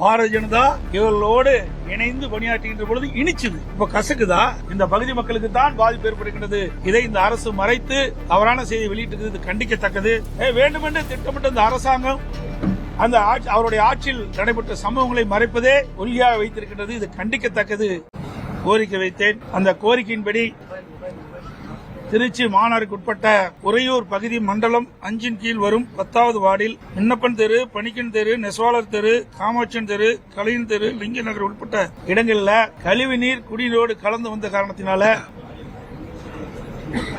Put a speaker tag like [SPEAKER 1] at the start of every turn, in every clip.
[SPEAKER 1] பாரதிய ஜனதா இவர்களோடு இணைந்து பணியாற்றுகின்ற பொழுது இனிச்சது. இப்ப கசக்குதா? இந்த பகுதி மக்களுக்கு தான் பாதிப்பு ஏற்படுகின்றது. இதை இந்த அரசு மறைத்து தவறான செய்தி வெளியிட்டு இது கண்டிக்கத்தக்கது. ஏ, வேண்டுமென்று திட்டமிட்ட இந்த அரசாங்கம் அந்த ஆட்சி- அவருடைய ஆட்சியில் நடைபெற்ற சம்பவங்களை மறைப்பதே ஒல்லியாக வைத்திருக்கின்றது. இது கண்டிக்கத்தக்கது. கோரிக்கை வைத்தேன். அந்த கோரிக்கையின்படி திருச்சி மாநகருக்கு உட்பட்ட உறையூர் பகுதி மண்டலம் அஞ்சின் கீழ் வரும் பத்தாவது வார்டில் விண்ணப்பன் தெரு பணிக்கன் தெரு நெசவாளர் தெரு காமாட்சன் தெரு கலையின் தெரு லிங்க நகர் உட்பட்ட இடங்களில் கழிவு நீர் குடிநீரோடு கலந்து வந்த காரணத்தினால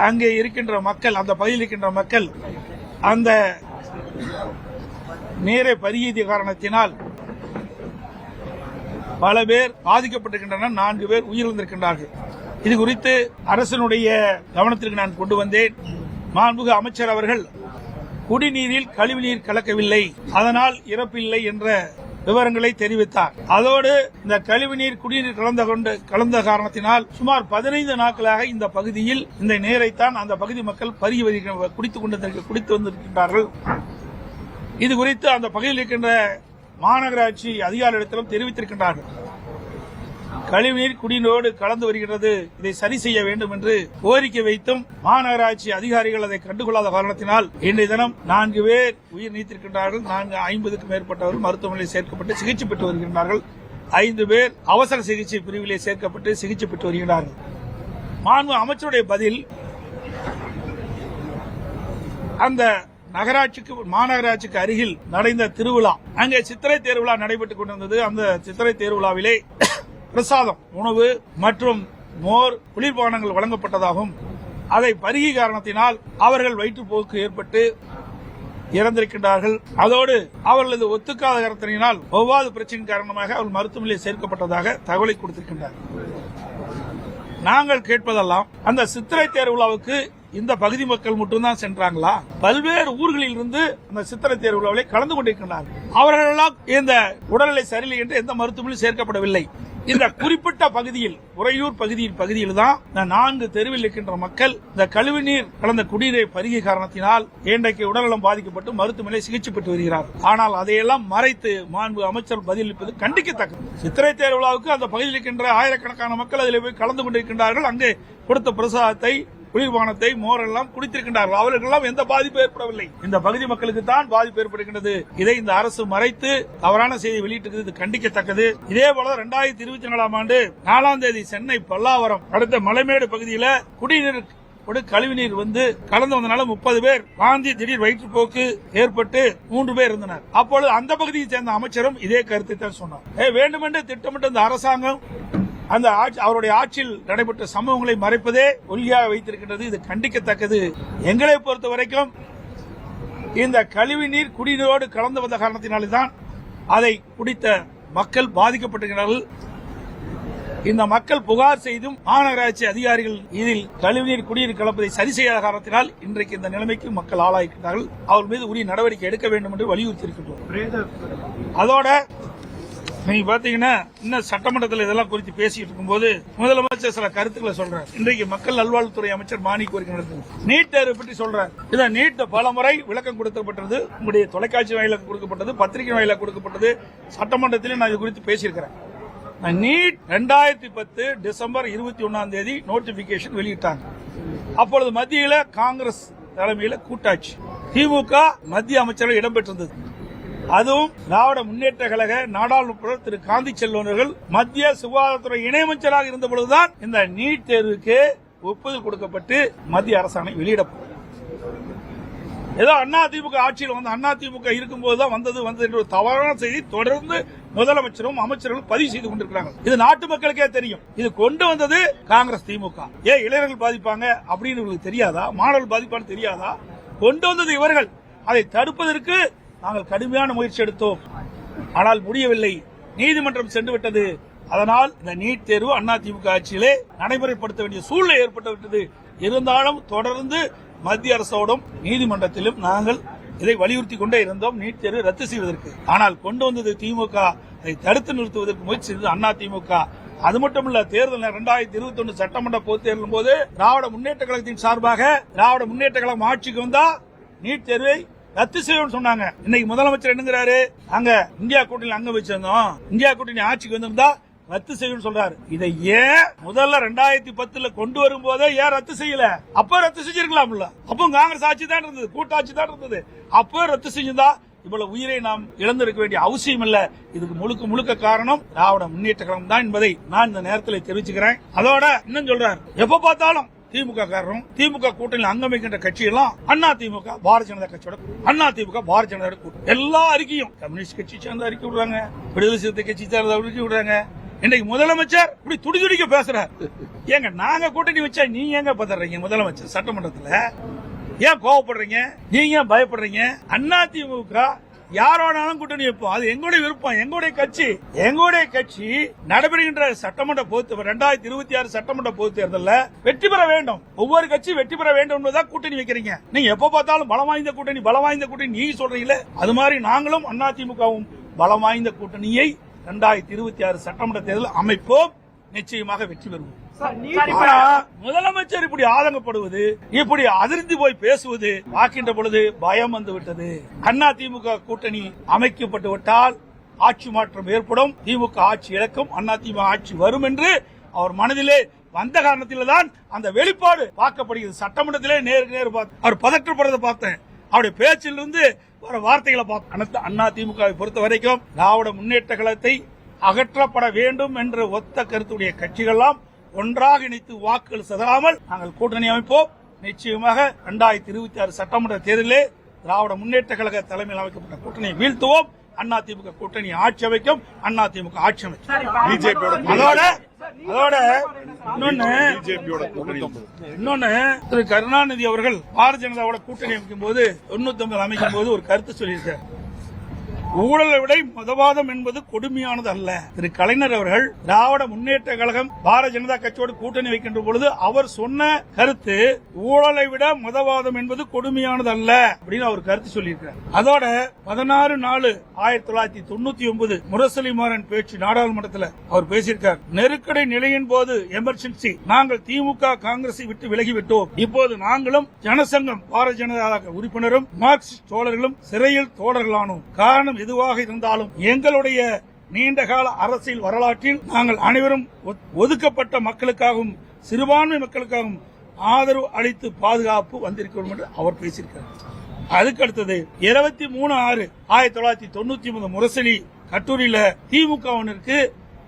[SPEAKER 1] அங்கே இருக்கின்ற மக்கள் அந்த பகுதியில் இருக்கின்ற மக்கள் அந்த நீரை பருகிய காரணத்தினால் பல பேர் பாதிக்கப்பட்டிருக்கின்றனர். நான்கு பேர் உயிரிழந்திருக்கின்றார்கள். இது குறித்து அரசனுடைய கவனத்திற்கு நான் கொண்டு வந்தேன். மாண்புக அமைச்சர் அவர்கள் குடிநீரில் கழிவுநீர் கலக்கவில்லை அதனால் இறப்பில்லை என்ற விவரங்களை தெரிவித்தார். அதோடு இந்த கழிவுநீர் குடிநீர் கலந்த கொண்டு கலந்த காரணத்தினால் சுமார் பதினைந்து நாட்களாக இந்த பகுதியில் இந்த நீரைத்தான் அந்த பகுதி மக்கள் பருகி வருகிற குடித்துக் கொண்டு குடித்து வந்திருக்கின்றார்கள். இது குறித்து அந்த பகுதியில் இருக்கின்ற மாநகராட்சி அதிகாரிகளிடத்திலும் தெரிவித்திருக்கின்றார்கள். கழிவுநீர் குடிநீரோடு கலந்து வருகிறது. இதை சரி செய்ய வேண்டும் என்று கோரிக்கை வைத்தும் மாநகராட்சி அதிகாரிகள் அதை கண்டுகொள்ளாத காரணத்தினால் இன்றைய தினம் நான்கு பேர் உயிர் நீத்திருக்கின்றார்கள். நான்கு ஐம்பதுக்கும் மேற்பட்டவர்கள் மருத்துவமனையில் சேர்க்கப்பட்டு சிகிச்சை பெற்று வருகின்றார்கள். ஐந்து பேர் அவசர சிகிச்சை பிரிவிலே சேர்க்கப்பட்டு சிகிச்சை பெற்று வருகிறார்கள் மாண்பு அமைச்சருடைய பதில் அந்த நகராட்சிக்கு மாநகராட்சிக்கு அருகில் நடந்த திருவிழா அங்கே சித்திரை தேர்விழா நடைபெற்றுக் கொண்டிருந்தது. அந்த சித்திரை தேர்விழாவிலே பிரசாதம் உணவு மற்றும் மோர் குளிர்பானங்கள் வழங்கப்பட்டதாகவும் அதை பருகி காரணத்தினால் அவர்கள் வயிற்றுப்போக்கு ஏற்பட்டு இறந்திருக்கின்றார்கள். அதோடு அவர்களது ஒத்துக்காத காரணத்தினால் ஒவ்வாது பிரச்சனை காரணமாக அவர்கள் மருத்துவமனையில் சேர்க்கப்பட்டதாக தகவலை கொடுத்திருக்கின்றார். நாங்கள் கேட்பதெல்லாம் அந்த சித்திரை தேர்விழாவுக்கு இந்த பகுதி மக்கள் மட்டும்தான் சென்றாங்களா? பல்வேறு ஊர்களில் இருந்து அந்த சித்திரை தேர்விழாவில் கலந்து கொண்டிருக்கிறார்கள் அவர்களெல்லாம் இந்த உடல்நிலை சரியில்லை என்று எந்த மருத்துவமனையும் சேர்க்கப்படவில்லை. இந்த குறிப்பிட்ட பகுதியில் உறையூர் பகுதியின் பகுதியில் தான் இந்த நான்கு தெருவில் இருக்கின்ற மக்கள் இந்த கழிவுநீர் கலந்த குடிநீரை பருகிய காரணத்தினால் இன்றைக்கு உடல்நலம் பாதிக்கப்பட்டு மருத்துவமனை சிகிச்சை பெற்று வருகிறார். ஆனால் அதையெல்லாம் மறைத்து மாண்பு அமைச்சர் பதிலளிப்பது கண்டிக்கத்தக்கது. சித்திரை தேர்விழாவுக்கு அந்த பகுதியில் இருக்கின்ற ஆயிரக்கணக்கான மக்கள் அதில் போய் கலந்து கொண்டிருக்கின்றார்கள். அங்கே கொடுத்த பிரசாதத்தை குளிர்பானத்தை மோரெல்லாம் குடித்திருக்கின்றார்கள் அவர்களுக்கெல்லாம் எந்த பாதிப்பு ஏற்படவில்லை. இந்த பகுதி மக்களுக்கு தான் பாதிப்பு ஏற்படுகின்றது இதை இந்த அரசு மறைத்து தவறான செய்தி வெளியிட்டிருக்கிறது. இது கண்டிக்கத்தக்கது. இதே போல இரண்டாயிரத்தி இருபத்தி நாலாம் ஆண்டு நாலாம் தேதி சென்னை பல்லாவரம் அடுத்த மலைமேடு பகுதியில் குடிநீர் ஒரு கழிவுநீர் வந்து கலந்து வந்தனால முப்பது பேர் வாந்தி திடீர் வயிற்றுப்போக்கு ஏற்பட்டு மூன்று பேர் இருந்தனர் அப்பொழுது அந்த பகுதியை சேர்ந்த அமைச்சரும் இதே கருத்தை தான் சொன்னார். ஏ, வேண்டுமென்று திட்டமிட்ட இந்த அரசாங்கம் அந்த ஆட்சி- அவருடைய ஆட்சியில் நடைபெற்ற சம்பவங்களை மறைப்பதே ஒல்லியாக வைத்திருக்கின்றது. இது கண்டிக்கத்தக்கது. எங்களை பொறுத்த வரைக்கும் இந்த கழிவு நீர் குடிநீரோடு கலந்து வந்த காரணத்தினால்தான் அதை குடித்த மக்கள் பாதிக்கப்பட்டிருக்கிறார்கள். இந்த மக்கள் புகார் செய்தும் மாநகராட்சி அதிகாரிகள் இதில் கழிவுநீர் குடிநீர் கலப்பதை சரி செய்யாத காரணத்தினால் இன்றைக்கு இந்த நிலைமைக்கு மக்கள் ஆளாயிருக்கிறார்கள் அவர் மீது உரிய நடவடிக்கை எடுக்க வேண்டும் என்று வலியுறுத்தி இருக்கின்றோம் அதோட நீங்க பாத்தீங்கன்னா இன்னும் சட்டமன்றத்தில் இதெல்லாம் குறித்து பேசிட்டு இருக்கும்போது முதலமைச்சர் சில கருத்துக்களை சொல்றாரு. இன்றைக்கு மக்கள் நல்வாழ்வுத்துறை அமைச்சர் மாணி கோரிக்கை நடத்துது. நீட் தேர்வு பற்றி சொல்றாரு. இத நீட் பல முறை விளக்கம் கொடுக்கப்பட்டது. உங்களுடைய தொலைக்காட்சி வாயிலாக கொடுக்கப்பட்டது பத்திரிகை வாயிலாக கொடுக்கப்பட்டது. சட்டமன்றத்திலே நான் இது குறித்து பேசியிருக்கிறேன். நீட் ரெண்டாயிரத்தி பத்து டிசம்பர் இருபத்தி ஒன்னாம் தேதி நோட்டிபிகேஷன் வெளியிட்டாங்க. அப்பொழுது மத்தியில காங்கிரஸ் தலைமையில கூட்டாட்சி. திமுக மத்திய அமைச்சர்கள் இடம்பெற்றிருந்தது. அதுவும் திராவிட முன்னேற்ற கழக நாடாளுமன்ற திரு. காந்தி செல்வனர்கள் மத்திய சுகாதாரத்துறை இணையமைச்சராக இருந்த பொழுதுதான் இந்த நீட் தேர்வுக்கு ஒப்புதல் கொடுக்கப்பட்டு மத்திய அரசாணை வெளியிடப்படும் ஏதோ அண்ணா திமுக ஆட்சியில் வந்து அண்ணா திமுக இருக்கும்போது தான் வந்தது வந்தது என்ற ஒரு தவறான செய்தி தொடர்ந்து முதலமைச்சரும் அமைச்சர்களும் பதிவு செய்து கொண்டிருக்கிறாங்க. இது நாட்டு மக்களுக்கே தெரியும். இது கொண்டு வந்தது காங்கிரஸ் திமுக. ஏன் இளைஞர்கள் பாதிப்பாங்க அப்படின்னு இவங்களுக்கு தெரியாதா? மாணவர்கள் பாதிப்பான்னு தெரியாதா? கொண்டு வந்தது இவர்கள். அதை தடுப்பதற்கு நாங்கள் கடுமையான முயற்சி எடுத்தோம். ஆனால் முடியவில்லை. நீதிமன்றம் சென்று விட்டது அதனால் இந்த நீட் தேர்வு அண்ணா திமுக ஆட்சியிலே நடைமுறைப்படுத்த வேண்டிய சூழ்நிலை ஏற்பட்டு விட்டது இருந்தாலும் தொடர்ந்து மத்திய அரசோடும் நீதிமன்றத்திலும் நாங்கள் இதை வலியுறுத்தி கொண்டே இருந்தோம். நீட் தேர்வு ரத்து செய்வதற்கு. ஆனால் கொண்டு வந்தது திமுக. அதை தடுத்து நிறுத்துவதற்கு முயற்சி செய்தது அண்ணா திமுக அது மட்டுமல்ல தேர்தல் இரண்டாயிரத்தி இருபத்தி ஒன்று சட்டமன்ற பொது தேர்தலும் போது திராவிட முன்னேற்ற கழகத்தின் சார்பாக திராவிட முன்னேற்ற கழகம் ஆட்சிக்கு வந்தா நீட் தேர்வை ரத்து செய்யணும்னு சொன்னாங்க. இன்னைக்கு முதலமைச்சர் என்னங்கிறாரு? அங்க இந்தியா கூட்டணி அங்க வச்சிருந்தோம். இந்தியா கூட்டணி ஆட்சிக்கு வந்திருந்தா ரத்து செய்யணும்னு சொல்றாரு. இதை ஏன் முதல்ல ரெண்டாயிரத்தி பத்துல கொண்டு வரும் போதே ஏன் ரத்து செய்யல? அப்ப ரத்து செஞ்சிருக்கலாம்ல. அப்போ காங்கிரஸ் ஆட்சி தான் இருந்தது கூட்டாட்சி தான் இருந்தது. அப்போ ரத்து செஞ்சிருந்தா இவ்வளவு உயிரை நாம் இழந்திருக்க வேண்டிய அவசியம் இல்ல. இதுக்கு முழுக்க முழுக்க காரணம் திராவிட முன்னேற்ற கழகம் தான் என்பதை நான் இந்த நேரத்தில் தெரிவிச்சுக்கிறேன். அதோட இன்னும் சொல்றாரு. எப்ப பார்த்தாலும் திமுக காரரும் திமுக கூட்டணியில் அங்கமைக்கின்ற கட்சி எல்லாம் அண்ணா திமுக பாரதிய ஜனதா கட்சியோட அண்ணா திமுக பாரதிய ஜனதா கூட்டணி. எல்லா அறிக்கையும் கம்யூனிஸ்ட் கட்சி சேர்ந்த அறிக்கை விடுறாங்க. விடுதலை சிறுத்தை கட்சி சேர்ந்த அறிக்கை விடுறாங்க. இன்னைக்கு முதலமைச்சர் இப்படி துடி துடிக்க ஏங்க நாங்க கூட்டணி வச்சா நீ ஏங்க பதறீங்க முதலமைச்சர் சட்டமன்றத்துல? ஏன் கோவப்படுறீங்க? நீங்க ஏன் பயப்படுறீங்க? அண்ணா திமுக யாரோனாலும் கூட்டணி வைப்போம். அது எங்களுடைய விருப்பம். எங்களுடைய கட்சி. எங்களுடைய கட்சி நடைபெறுகின்ற சட்டமன்ற பொது இரண்டாயிரத்தி இருபத்தி ஆறு சட்டமன்ற பொது தேர்தலில் வெற்றி பெற வேண்டும். ஒவ்வொரு கட்சி வெற்றி பெற வேண்டும் என்பதா கூட்டணி வைக்கிறீங்க. நீங்க எப்ப பார்த்தாலும் பலம் வாய்ந்த கூட்டணி பலம் வாய்ந்த கூட்டணி நீ சொல்றீங்களே. அது மாதிரி நாங்களும் அதிமுகவும் பலம் வாய்ந்த கூட்டணியை இரண்டாயிரத்தி இருபத்தி ஆறு சட்டமன்ற தேர்தல் அமைப்போம். நிச்சயமாக வெற்றி பெறுவோம். முதலமைச்சர் இப்படி ஆதங்கப்படுவது இப்படி அதிர்ந்து போய் பேசுவது பார்க்கின்ற பொழுது பயம் வந்து விட்டது. அண்ணா திமுக கூட்டணி அமைக்கப்பட்டு விட்டால் ஆட்சி மாற்றம் ஏற்படும். திமுக ஆட்சி இழக்கும். அண்ணா திமுக ஆட்சி வரும் என்று அவர் மனதிலே வந்த காரணத்தில்தான் அந்த வெளிப்பாடு பார்க்கப்படுகிறது. சட்டமன்றத்திலே நேருக்கு நேர் பார்த்து அவர் பதற்றப்படுறதை பார்த்தேன். அவருடைய பேச்சிலிருந்து வர வார்த்தைகளை பார்த்தேன். அண்ணா திமுகவை பொறுத்த வரைக்கும் திராவிட முன்னேற்ற கழகத்தை அகற்றப்பட வேண்டும் என்ற ஒத்த கருத்துடைய கட்சிகள்லாம் ஒன்றாக இணைத்து வாக்குகள் சிதறாமல் நாங்கள் கூட்டணி அமைப்போம். நிச்சயமாக இரண்டாயிரத்தி இருபத்தி ஆறு சட்டமன்ற தேர்தலிலே திராவிட முன்னேற்ற கழக தலைமையில் அமைக்கப்பட்ட கூட்டணியை வீழ்த்துவோம். அண்ணா திமுக கூட்டணி ஆட்சி அமைக்கும். அண்ணா திமுக ஆட்சி அமைக்கும்.
[SPEAKER 2] பிஜேபியோட
[SPEAKER 1] அதோட அதோட இன்னொன்னு
[SPEAKER 2] பிஜேபியோட கூட்டணி.
[SPEAKER 1] இன்னொன்னு திரு கருணாநிதி அவர்கள் பாரதிய ஜனதாவோட கூட்டணி அமைக்கும் போது தொண்ணூத்தி அமைக்கும் போது ஒரு கருத்து சொல்லியிருக்கார். ஊழலை விட மதவாதம் என்பது கொடுமையானது அல்ல திரு கலைஞர் அவர்கள் திராவிட முன்னேற்ற கழகம் பாரதிய ஜனதா கட்சியோடு கூட்டணி வைக்கின்ற பொழுது அவர் சொன்ன கருத்து ஊழலை விட மதவாதம் என்பது கொடுமையானது அல்ல அப்படின்னு அவர் கருத்து சொல்லியிருக்கிறார். அதோட பதினாறு நாலு ஆயிரத்தி தொள்ளாயிரத்தி தொண்ணூத்தி ஒன்பது முரசலி மாறன் பேச்சு நாடாளுமன்றத்தில் அவர் பேசியிருக்கார். நெருக்கடி நிலையின் போது எமர்ஜென்சி நாங்கள் திமுக காங்கிரஸை விட்டு விலகிவிட்டோம். இப்போது நாங்களும் ஜனசங்கம் பாரதிய ஜனதா உறுப்பினரும் மார்க்சிஸ்ட் தோழர்களும் சிறையில் தோழர்களானோம். காரணம் எதுவாக இருந்தாலும் எங்களுடைய நீண்டகால அரசியல் வரலாற்றில் நாங்கள் அனைவரும் ஒதுக்கப்பட்ட மக்களுக்காகவும் சிறுபான்மை மக்களுக்காகவும் ஆதரவு அளித்து பாதுகாப்பு வந்திருக்கிறோம் என்று அவர் பேசியிருக்கிறார் அதுக்கு அடுத்தது இருபத்தி மூணு ஆறு ஆயிரத்தி தொள்ளாயிரத்தி தொண்ணூத்தி மூணு முரசொலி கட்டுரையில திமுகவினருக்கு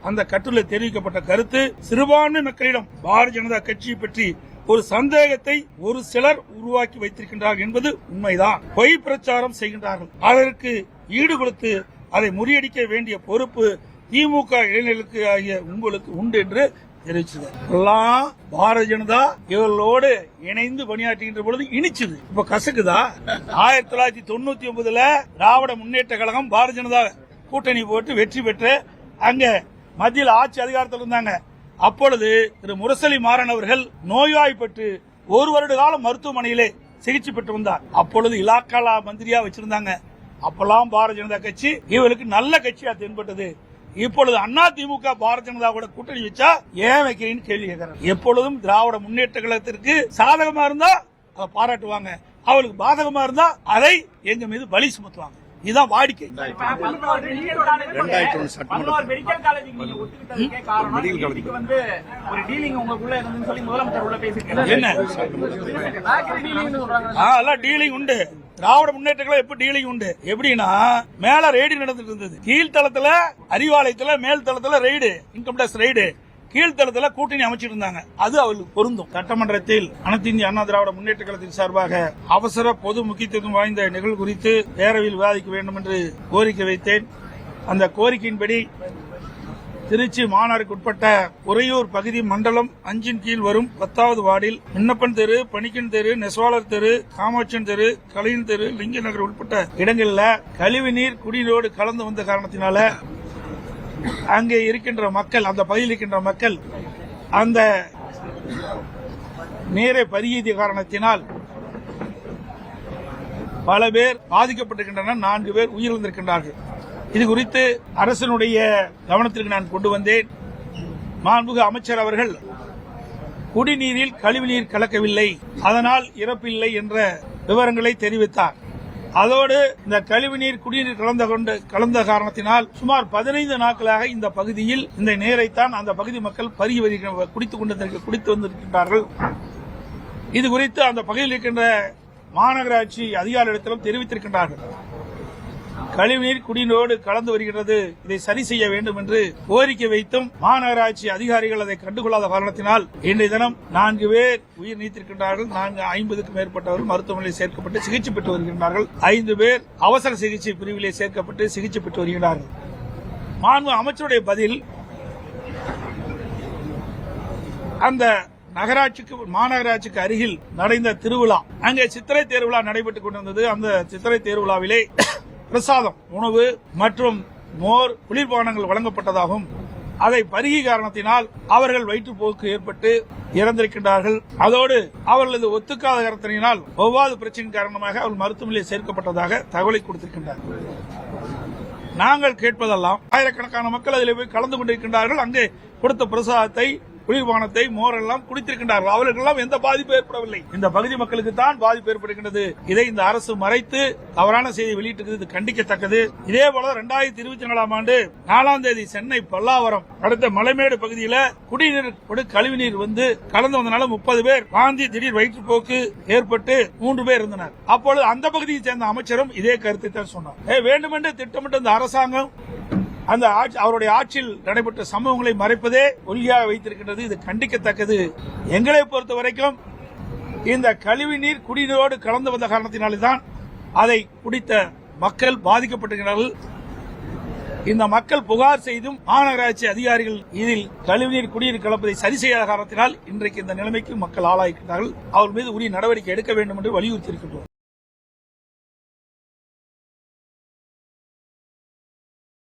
[SPEAKER 1] அந்த கட்டுரையில் தெரிவிக்கப்பட்ட கருத்து சிறுபான்மை மக்களிடம் பாரதிய ஜனதா கட்சியை பற்றி ஒரு சந்தேகத்தை ஒரு சிலர் உருவாக்கி வைத்திருக்கின்றார்கள் என்பது உண்மைதான். பொய் பிரச்சாரம் செய்கின்றார்கள். அதற்கு ஈடு கொடுத்து அதை முறியடிக்க வேண்டிய பொறுப்பு திமுக இளைஞர்களுக்கு ஆகிய உங்களுக்கு உண்டு என்று தெரிவிச்சது. எல்லாம் பாரதிய ஜனதா இவர்களோடு இணைந்து பணியாற்றுகின்ற பொழுது இனிச்சது. இப்ப கசக்குதா? ஆயிரத்தி தொள்ளாயிரத்தி தொண்ணூத்தி ஒன்பதுல திராவிட முன்னேற்ற கழகம் பாரதிய ஜனதா கூட்டணி போட்டு வெற்றி பெற்று அங்க மத்தியில் ஆட்சி அதிகாரத்தில் இருந்தாங்க. அப்பொழுது திரு முரசலி மாறன் அவர்கள் நோய்வாய்ப்பட்டு ஒரு வருட காலம் மருத்துவமனையிலே சிகிச்சை பெற்று வந்தார். அப்பொழுது இலாக்காலா மந்திரியா வச்சிருந்தாங்க. அப்பெல்லாம் பாரதிய ஜனதா கட்சி இவர்களுக்கு நல்ல கட்சியா தென்பட்டது. இப்பொழுது அண்ணா திமுக பாரதிய ஜனதா கூட கூட்டணி வச்சா ஏன் வைக்கிறீன்னு கேள்வி கேட்கிறாங்க எப்பொழுதும் திராவிட முன்னேற்ற கழகத்திற்கு சாதகமா இருந்தா அதை பாராட்டுவாங்க. அவளுக்கு பாதகமா இருந்தா அதை எங்க மீது பலி சுமத்துவாங்க. இதுதான் வாடிக்கை.
[SPEAKER 2] ரெண்டாயிரத்தி ஒண்ணு சட்டமன்ற
[SPEAKER 1] என்ன?
[SPEAKER 3] டீலிங்னு சொல்றாங்க.
[SPEAKER 1] ஆ, எல்லாம் டீலிங் உண்டு. திராவிட முன்னேற்றங்கள் எப்ப டீலிங் உண்டு? எப்படின்னா மேல ரெய்டு நடந்துட்டு இருந்தது. கீழ்த்தளத்துல அறிவாலயத்துல மேல் தளத்துல ரெய்டு இன்கம் டேக்ஸ் ரெய்டு கீழ்த்தளத்தில் கூட்டணி அமைச்சிருந்தாங்க. அது அவர்களுக்கு பொருந்தும். சட்டமன்றத்தில் அனைத்து இந்திய அண்ணா திராவிட முன்னேற்ற கழகத்தின் சார்பாக அவசர பொது முக்கியத்துவம் வாய்ந்த நிகழ்வு குறித்து பேரவையில் விவாதிக்க வேண்டும் என்று கோரிக்கை வைத்தேன். அந்த கோரிக்கையின்படி திருச்சி மாநகருக்கு உட்பட்ட உறையூர் பகுதி மண்டலம் அஞ்சின் கீழ் வரும் பத்தாவது வார்டில் விண்ணப்பன் தெரு பணிக்கன் தெரு நெசவாளர் தெரு காமாட்சன் தெரு கலையின் தெரு லிங்க நகர் உட்பட்ட இடங்களில் கழிவு நீர் குடிநீரோடு கலந்து வந்த காரணத்தினால அங்கே இருக்கின்ற மக்கள் அந்த பகுதியில் இருக்கின்ற மக்கள் அந்த நீரை பருகிய காரணத்தினால் பல பேர் பாதிக்கப்பட்டிருக்கின்றனர். நான்கு பேர் உயிரிழந்திருக்கின்றார்கள். இது குறித்து அரசனுடைய கவனத்திற்கு நான் கொண்டு வந்தேன். மாண்புக அமைச்சர் அவர்கள் குடிநீரில் கழிவுநீர் கலக்கவில்லை அதனால் இறப்பில்லை என்ற விவரங்களை தெரிவித்தார். அதோடு இந்த கழிவுநீர் குடிநீர் கலந்த கொண்டு கலந்த காரணத்தினால் சுமார் பதினைந்து நாட்களாக இந்த பகுதியில் இந்த நீரைத்தான் அந்த பகுதி மக்கள் பருகி வருகிற குடித்துக் கொண்டு குடித்து வந்திருக்கின்றார்கள். இது குறித்து அந்த பகுதியில் இருக்கின்ற மாநகராட்சி அதிகாரிகளிடத்திலும் தெரிவித்திருக்கின்றார்கள். கழிவுநீர் குடிநீரோடு கலந்து வருகிறது. இதை சரி செய்ய வேண்டும் என்று கோரிக்கை வைத்தும் மாநகராட்சி அதிகாரிகள் அதை கண்டுகொள்ளாத காரணத்தினால் இன்றைய தினம் நான்கு பேர் உயிர் நீத்திருக்கின்றார்கள். நான்கு ஐம்பதுக்கும் மேற்பட்டவர்கள் மருத்துவமனையில் சேர்க்கப்பட்டு சிகிச்சை பெற்று வருகின்றார்கள். ஐந்து பேர் அவசர சிகிச்சை பிரிவிலே சேர்க்கப்பட்டு சிகிச்சை பெற்று வருகிறார்கள் மாண்பு அமைச்சருடைய பதில் அந்த நகராட்சிக்கு மாநகராட்சிக்கு அருகில் நடந்த திருவிழா அங்கே சித்திரை தேர்விழா நடைபெற்றுக் கொண்டிருந்தது. அந்த சித்திரை தேர்விழாவிலே பிரசாதம் உணவு மற்றும் மோர் குளிர்பானங்கள் வழங்கப்பட்டதாகவும் அதை பருகி காரணத்தினால் அவர்கள் வயிற்றுப்போக்கு ஏற்பட்டு இறந்திருக்கின்றார்கள். அதோடு அவர்களது ஒத்துக்காத காரணத்தினால் ஒவ்வாது பிரச்சனை காரணமாக அவர்கள் மருத்துவமனையில் சேர்க்கப்பட்டதாக தகவலை கொடுத்திருக்கின்றார். நாங்கள் கேட்பதெல்லாம் ஆயிரக்கணக்கான மக்கள் அதில் போய் கலந்து கொண்டிருக்கின்றார்கள். அங்கே கொடுத்த பிரசாதத்தை குளிர்பானத்தை மோரெல்லாம் குடித்திருக்கின்றார்கள். அவர்களுக்கெல்லாம் எந்த பாதிப்பு ஏற்படவில்லை. இந்த பகுதி மக்களுக்கு தான் பாதிப்பு ஏற்படுகின்றது. இதை இந்த அரசு மறைத்து தவறான செய்தி வெளியிட்டிருக்கிறது. கண்டிக்கத்தக்கது. இதே போல இரண்டாயிரத்தி இருபத்தி நாலாம் ஆண்டு நாலாம் தேதி சென்னை பல்லாவரம் அடுத்த மலைமேடு பகுதியில் குடிநீர் கொடு கழிவுநீர் வந்து கலந்து வந்தனால முப்பது பேர் காந்தி திடீர் வயிற்றுப்போக்கு ஏற்பட்டு மூன்று பேர் இருந்தனர் அப்பொழுது அந்த பகுதியை சேர்ந்த அமைச்சரும் இதே கருத்தை தான் சொன்னார். ஏ, வேண்டுமென்று திட்டமிட்ட இந்த அரசாங்கம் அந்த ஆட்சி- அவருடைய ஆட்சியில் நடைபெற்ற சம்பவங்களை மறைப்பதே ஒல்லியாக வைத்திருக்கின்றது. இது கண்டிக்கத்தக்கது. எங்களை பொறுத்த வரைக்கும் இந்த கழிவு நீர் குடிநீரோடு கலந்து வந்த காரணத்தினால்தான் அதை குடித்த மக்கள் பாதிக்கப்பட்டிருக்கிறார்கள். இந்த மக்கள் புகார் செய்தும் மாநகராட்சி அதிகாரிகள் இதில் கழிவுநீர் குடிநீர் கலப்பதை சரி செய்யாத காரணத்தினால் இன்றைக்கு இந்த நிலைமைக்கு மக்கள் ஆளாகிறார்கள் அவர் மீது உரிய நடவடிக்கை எடுக்க வேண்டும் என்று வலியுறுத்தியிருக்கின்றோம்.